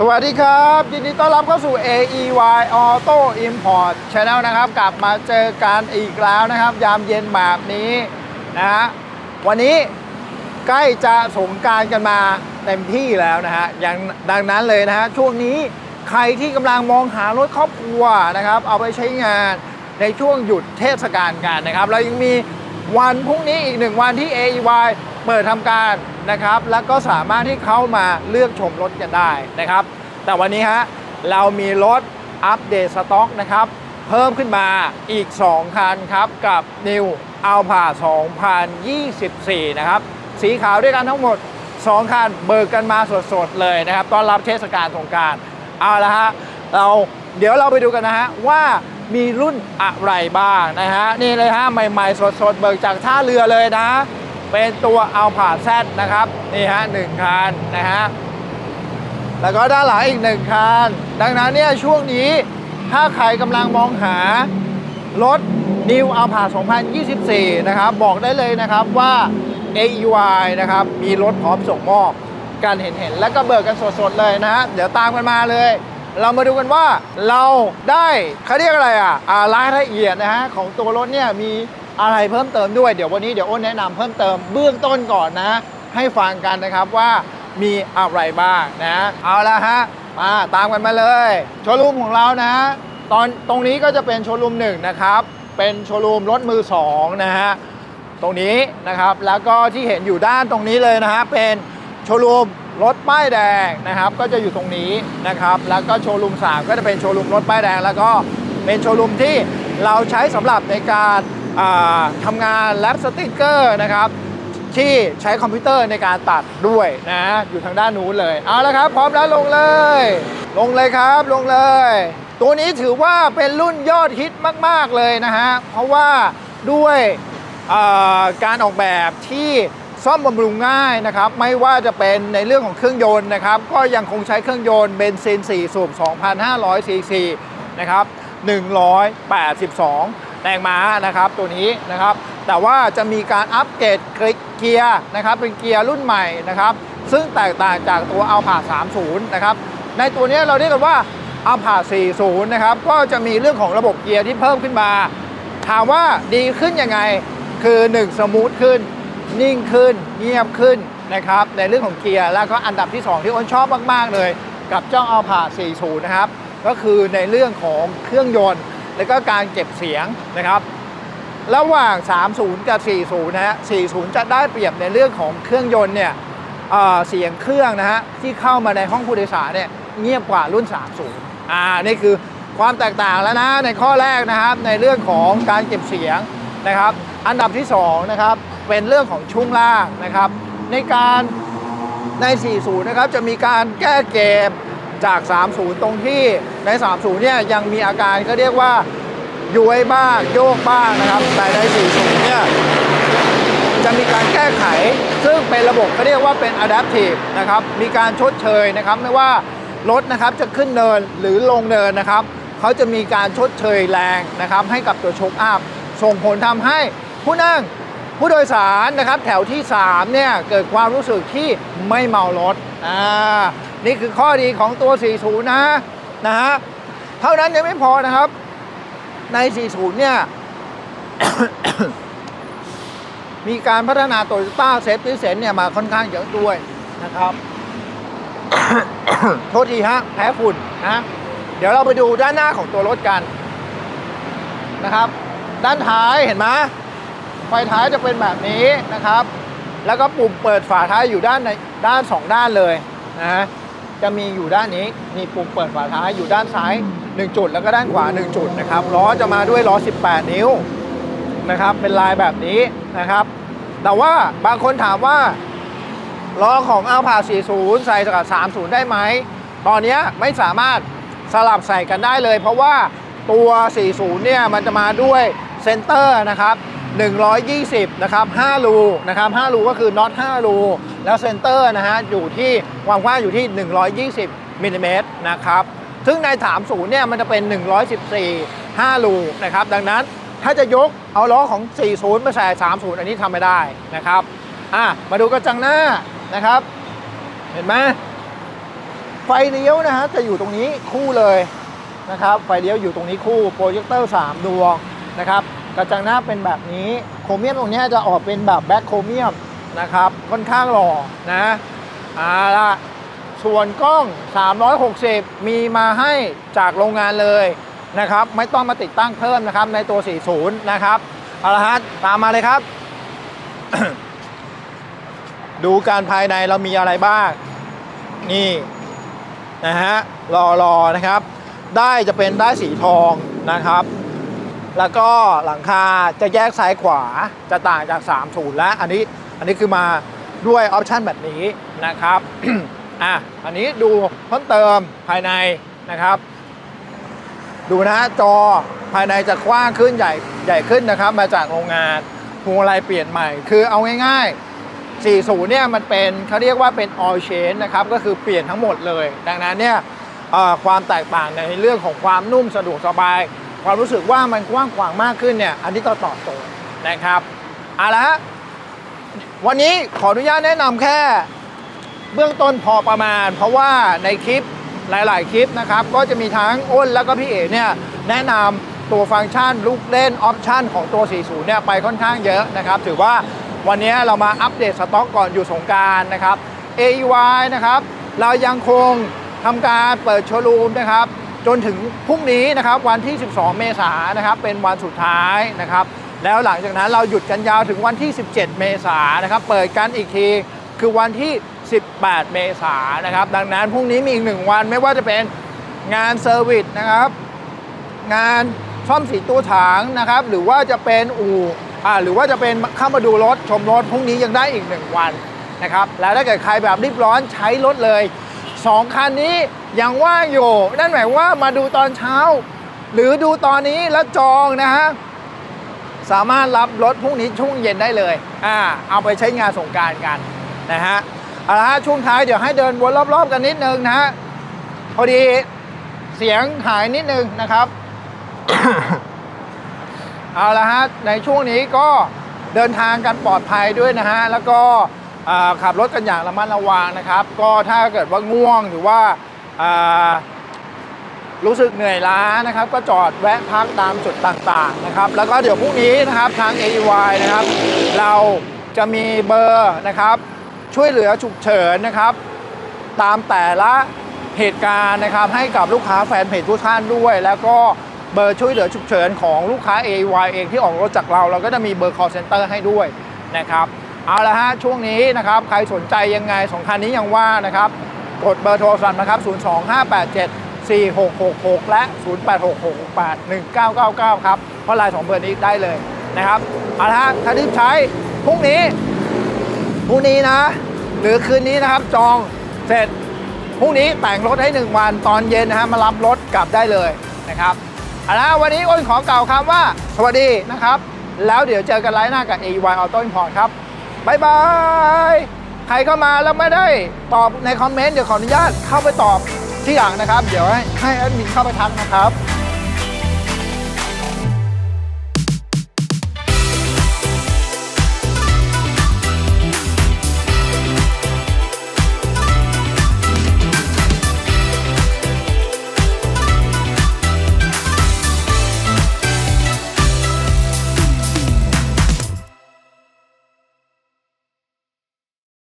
สวัสดีครับ ยินดีต้อนรับเข้าสู่ AEY Auto Import Channel นะครับ กลับมาเจอกันอีกแล้วนะครับ ยามเย็นแบบนี้นะฮะวันนี้ใกล้จะสงการกันมาเต็มที่แล้วนะฮะอย่างดังนั้นเลยนะฮะช่วงนี้ใครที่กำลังมองหารถครอบครัวนะครับ เอาไปใช้งานในช่วงหยุดเทศกาลกันนะครับ เรายังมีวันพรุ่งนี้อีกหนึ่งวันที่ AEY เปิดทำการนะครับ แล้วก็สามารถที่เข้ามาเลือกชมรถกันได้นะครับ แต่วันนี้ฮะเรามีรถอัปเดตสต็อกนะครับเพิ่มขึ้นมาอีก 2 คันครับกับ New Alpha 2024 นะครับ สีขาวด้วยกันทั้งหมด 2 คันเบิกกันมาสดๆ เลยนะครับต้อนรับเทศกาลสงการเอาละฮะเราเดี๋ยวเราไปดูกันนะฮะว่ามีรุ่นอะไรบ้างนะฮะนี่เลยฮะใหม่ๆ สดๆ เบิกจากท่าเรือเลยนะ เป็นตัวอัลพาแซดนะครับนี่ฮะหนึ่งคันนะฮะแล้วก็ด้านหลังอีกหนึ่งคันดังนั้นเนี่ยช่วงนี้ถ้าใครกำลังมองหารถ New Alpha 2024 นะครับ บอกได้เลยนะครับว่า AEY นะครับ มีรถพร้อมส่งมอบกันเห็นเห็นๆและก็เบิกกันสดๆ เลยนะฮะ เดี๋ยวตามกันมาเลย เรามาดูกันว่าเราได้เขาเรียกอะไรอะรายละเอียดนะฮะ ของตัวรถเนี่ยมี อะไรเพิ่มเติมด้วยเดี๋ยววันนี้เดี๋ยวอ้นแนะนำเพิ่มเติมเบื้องต้นก่อนนะ ให้ฟังกันนะครับว่ามีอะไรบ้างนะ เอาละฮะมาตามกันมาเลยโชว์รูมของเรานะตอนตรงนี้ก็จะเป็นโชว์รูมหนึ่งนะครับ เป็นโชว์รูมรถมือสองนะฮะตรงนี้นะครับแล้วก็ที่เห็นอยู่ด้านตรงนี้เลยนะฮะเป็นโชว์รูมรถป้ายแดงนะครับ ก็จะอยู่ตรงนี้นะครับ แล้วก็โชว์รูม3ก็จะเป็นโชว์รูมรถป้ายแดง แล้วก็เป็นโชว์รูมที่เราใช้สำหรับในการ ทำงานแลปสติกเกอร์นะครับที่ใช้คอมพิวเตอร์ในการตัดด้วยนะอยู่ทางด้านนู้นเลย เอาละครับพร้อมแล้วลงเลย ลงเลยครับลงเลย ตัวนี้ถือว่าเป็นรุ่นยอดฮิตมาก ๆ เลยนะฮะ เพราะว่าด้วยการออกแบบที่ซ่อมบำรุงง่ายนะครับ ไม่ว่าจะเป็นในเรื่องของเครื่องยนต์นะครับ ก็ยังคงใช้เครื่องยนต์เบนซิน 4 สูบ 2,500ซีซีนะครับ 182 แรงม้านะครับตัวนี้นะครับ แต่ว่าจะมีการอัปเกรดเกียร์นะครับเป็นเกียร์รุ่นใหม่นะครับ ซึ่งแตกต่างจากตัว a l p h a 30 นะครับ ในตัวนี้เราเรียกกันว่า a l p h a 40 นะครับ ก็จะมีเรื่องของระบบเกียร์ที่เพิ่มขึ้นมา ถามว่าดีขึ้นยังไงคือ 1 สมูทขึ้น นิ่งขึ้น เงียบขึ้นนะครับ ในเรื่องของเกียร์แล้วก็อันดับที่ 2 ที่อ้นชอบมาก ๆ เลย กับเจ้า a l p h a 40 นะครับ ก็คือในเรื่องของเครื่องยนต์ แล้วก็การเก็บเสียงนะครับ ระหว่าง 30 กับ 40 นะฮะ 40 จะได้เปรียบในเรื่องของเครื่องยนต์เนี่ยเเสียงเครื่องนะฮะที่เข้ามาในห้องผู้โดยสารเนี่ยเงียบกว่ารุ่น 30 อ่า นี่คือความแตกต่างแล้วนะในข้อแรกนะครับในเรื่องของการเก็บเสียงนะครับ อันดับที่2นะครับเป็นเรื่องของช่วงล่างนะครับ ในการใน 40 นะครับจะมีการแก้เกม จาก 30 ตรงที่ใน 30 เนี่ยยังมีอาการก็เรียกว่าย้วยบ้างโยกบ้างนะครับ แต่ใน 40 เนี่ยจะมีการแก้ไข ซึ่งเป็นระบบเขาเรียกว่าเป็น adaptive นะครับ มีการชดเชยนะครับ ไม่ว่ารถนะครับจะขึ้นเนินหรือลงเนินนะครับ เขาจะมีการชดเชยแรงนะครับ ให้กับตัวโชคอัพ ส่งผลทำให้ผู้นั่งผู้โดยสารนะครับ แถวที่ 3 เนี่ย เกิดความรู้สึกที่ไม่เมารถอ่า นี่คือข้อดีของตัว 40 นะนะฮะเท่านั้นยังไม่พอนะครับ ใน 40 เนี่ย มีการพัฒนาโตโยต้าเซฟตี้เซนเนี่ยมาค่อนข้างเยอะด้วยนะครับ โทษทีฮะแพ้ฝุ่นนะเดี๋ยวเราไปดูด้านหน้าของตัวรถกันนะครับ ด้านท้ายเห็นไหมไฟท้ายจะเป็นแบบนี้นะครับ แล้วก็ปุ่มเปิดฝาท้ายอยู่ด้านในด้านสองด้านเลยนะฮะ จะมีอยู่ด้านนี้มีปุ่มเปิดฝาท้ายอยู่ด้านซ้าย 1 จุดแล้วก็ด้านขวา 1 จุดนะครับล้อจะมาด้วยล้อ 18 นิ้วนะครับเป็นลายแบบนี้นะครับ แต่ว่าบางคนถามว่าล้อของอัลพา40 ใส่กับ 30 ได้ไหม ตอนนี้ไม่สามารถสลับใส่กันได้เลย เพราะว่าตัว 40 เนี่ยมันจะมาด้วยเซนเตอร์นะครับ 120 นะครับ 5 รูนะครับ 5 รูก็คือน็อต 5 รู แล้วเซนเตอร์นะฮะ อยู่ที่ความกว้างอยู่ที่ 120มิลลิเมตรนะครับ ซึ่งใน 30 เนี่ย มันจะเป็น 114 5 รูนะครับ ดังนั้นถ้าจะยกเอาล้อของ 40 มาใส่ 30 อันนี้ทำไม่ได้นะครับ อะ มาดูกระจังหน้านะครับ เห็นไหมไฟเลี้ยวนะฮะ จะอยู่ตรงนี้คู่เลยนะครับ ไฟเลี้ยวอยู่ตรงนี้คู่ โปรเจคเตอร์ 3 ดวงนะครับ กระจังหน้าเป็นแบบนี้โครเมียมตรงนี้จะออกเป็นแบบแบ็คโครเมียมนะครับ ค่อนข้างหล่อนะเอาละส่วนกล้อง 360 มีมาให้จากโรงงานเลยนะครับ ไม่ต้องมาติดตั้งเพิ่มนะครับ ในตัว 40 นะครับเอาละฮะตามมาเลยครับ ดูการภายในเรามีอะไรบ้าง นี่นะฮะรอรอนะครับ ได้จะเป็นได้สีทองนะครับ แล้วก็หลังคาจะแยกซ้ายขวาจะต่างจาก 30 แล้ว อันนี้อันนี้คือมาด้วยออปชันแบบนี้นะครับอะอันนี้ดูเพิ่มเติมภายในนะครับ ดูนะจอภายในจะกว้างขึ้นใหญ่ใหญ่ขึ้นนะครับ มาจากโรงงานพวงมาลัยเปลี่ยนใหม่ คือเอาง่ายๆ 40 เนี่ยมันเป็นเขาเรียกว่าเป็น all change นะครับ ก็คือเปลี่ยนทั้งหมดเลย ดังนั้นเนี่ยความแตกต่างในเรื่องของความนุ่มสะดวกสบาย ความรู้สึกว่ามันกว้างขวางมากขึ้นเนี่ย อันนี้ก็ตอบโจทย์นะครับเอาละฮะวันนี้ขออนุญาตแนะนำแค่เบื้องต้นพอประมาณ เพราะว่าในคลิปหลาย ๆ คลิปนะครับ ก็จะมีทั้งอ้นแล้วก็พี่เอ๋เนี่ยแนะนำตัวฟังก์ชันลูกเล่นออปชันของตัว 40 เนี่ยไปค่อนข้างเยอะนะครับ ถือว่าวันนี้เรามาอัปเดตสต็อกก่อนอยู่สงกรารนะครับ AEY นะครับ เรายังคงทำการเปิดโชว์รูมนะครับ จนถึงพรุ่งนี้นะครับวันที่ 12 เมษายนนะครับเป็นวันสุดท้ายนะครับ แล้วหลังจากนั้นเราหยุดกันยาวถึงวันที่ 17 เมษายนนะครับ เปิดกันอีกทีคือวันที่ 18 เมษายนนะครับ ดังนั้นพรุ่งนี้มีอีกหนึ่งวันไม่ว่าจะเป็นงานเซอร์วิสนะครับ งานซ่อมสีตัวถังนะครับ หรือว่าจะเป็นอู่อ่าหรือว่าจะเป็นเข้ามาดูรถชมรถพรุ่งนี้ยังได้อีกหนึ่งวันนะครับ แล้วถ้าเกิดใครแบบรีบร้อนใช้รถเลย สองคันนี้ยังว่างอยู่ นั่นหมายว่ามาดูตอนเช้า หรือดูตอนนี้แล้วจองนะฮะสามารถรับรถพรุ่งนี้ช่วงเย็นได้เลยอ่าเอาไปใช้งานสงการกันนะฮะเอาละฮะช่วงท้ายเดี๋ยวให้เดินวนรอบๆกันนิดนึงนะฮะพอดีเสียงหายนิดนึงนะครับเอาละฮะในช่วงนี้ก็เดินทางกันปลอดภัยด้วยนะฮะแล้วก็ ขับรถกันอย่างระมัดระวังนะครับ ก็ถ้าเกิดว่าง่วงหรือว่าารู้สึกเหนื่อยล้านะครับ ก็จอดแวะพักตามจุดต่างๆนะครับ แล้วก็เดี๋ยวพรุ่งนี้นะครับทาง AEY นะครับ เราจะมีเบอร์นะครับ ช่วยเหลือฉุกเฉินนะครับ ตามแต่ละเหตุการณ์นะครับ ให้กับลูกค้าแฟนเพจทุกท่านด้วย แล้วก็เบอร์ช่วยเหลือฉุกเฉินของลูกค้า AEY เองที่ออกรถจากเรา เราก็จะมีเบอร์ call center ให้ด้วยนะครับ เอาละฮะช่วงนี้นะครับใครสนใจยังไงสองคันนี้ยังว่านะครับกดเบอร์โทรศัพท์นะครับ 02587 4666 และ 086668 1999 ครับ เพราะลน์สองเบอร์นี้ได้เลยนะครับเอาละฮะถ้ารีบใช้พรุ่งนี้พรุ่งนี้นะ หรือคืนนี้นะครับจองเสร็จพรุ่งนี้แต่งรถให้ 1 วันตอนเย็นนะฮะมารับรถกลับได้เลยนะครับเอาละวันนี้อ้นขอกล่าวคำว่า สวัสดีนะครับ แล้วเดี๋ยวเจอกันไลฟ์หน้ากับ AY Auto Import ครับ บายบาย ใครเข้ามาแล้วไม่ได้ตอบในคอมเมนต์เดี๋ยวขออนุญาตเข้าไปตอบที่หลังนะครับ เดี๋ยวให้ให้แอดมินเข้าไปทักนะครับ